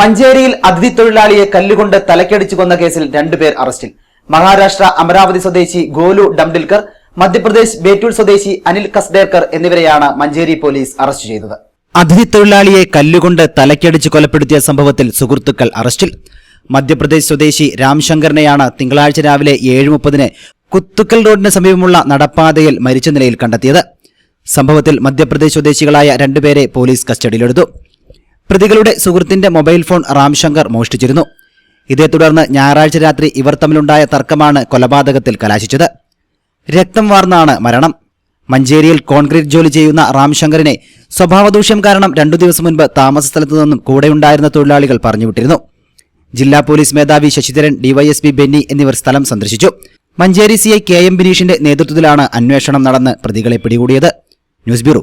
മഞ്ചേരിയിൽ അതിഥി തൊഴിലാളിയെ കല്ലുകൊണ്ട് തലക്കടിച്ചു കൊന്ന കേസിൽ രണ്ടുപേർ അറസ്റ്റിൽ. മഹാരാഷ്ട്ര അമരാവതി സ്വദേശി ഗോലു ഡംഡിൽക്കർ മധ്യപ്രദേശ് ബേറ്റൂൾ സ്വദേശി അനിൽ കസ്ഡേർക്കർ എന്നിവരെയാണ് മഞ്ചേരി പോലീസ് അറസ്റ്റ് ചെയ്തത്. അതിഥി തൊഴിലാളിയെ കല്ലുകൊണ്ട് തലക്കടിച്ച് കൊലപ്പെടുത്തിയ സംഭവത്തിൽ സുഹൃത്തുക്കൾ അറസ്റ്റിൽ. മധ്യപ്രദേശ് സ്വദേശി രാംശങ്കറിനെയാണ് തിങ്കളാഴ്ച രാവിലെ ഏഴ് മുപ്പതിന് കുത്തുക്കൽ റോഡിന് സമീപമുള്ള നടപ്പാതയിൽ മരിച്ച നിലയിൽ കണ്ടെത്തിയത്. സംഭവത്തിൽ മധ്യപ്രദേശ് സ്വദേശികളായ രണ്ടുപേരെ പോലീസ് കസ്റ്റഡിയിലെടുത്തു. പ്രതികളുടെ സുഹൃത്തിന്റെ മൊബൈൽ ഫോൺ റാംശങ്കർ മോഷ്ടിച്ചിരുന്നു. ഇതേ തുടർന്ന് ഞായറാഴ്ച രാത്രി ഇവർ തമ്മിലുണ്ടായ തർക്കമാണ് കൊലപാതകത്തിൽ കലാശിച്ചത്. രക്തം വാർന്നാണ് മരണം. മഞ്ചേരിയിൽ കോൺക്രീറ്റ് ജോലി ചെയ്യുന്ന റാംശങ്കറിനെ സ്വഭാവദൂഷ്യം കാരണം രണ്ടു ദിവസം മുൻപ് താമസ സ്ഥലത്തു നിന്നും കൂടെയുണ്ടായിരുന്ന തൊഴിലാളികൾ പറഞ്ഞുവിട്ടിരുന്നു. ജില്ലാ പോലീസ് മേധാവി ശശിധരൻ ഡിവൈഎസ്പി ബെന്നി എന്നിവർ സ്ഥലം സന്ദർശിച്ചു. മഞ്ചേരി സിഐ കെ എം ബിനീഷിന്റെ നേതൃത്വത്തിലാണ് അന്വേഷണം നടന്ന് പ്രതികളെ പിടികൂടിയത്. News bureau.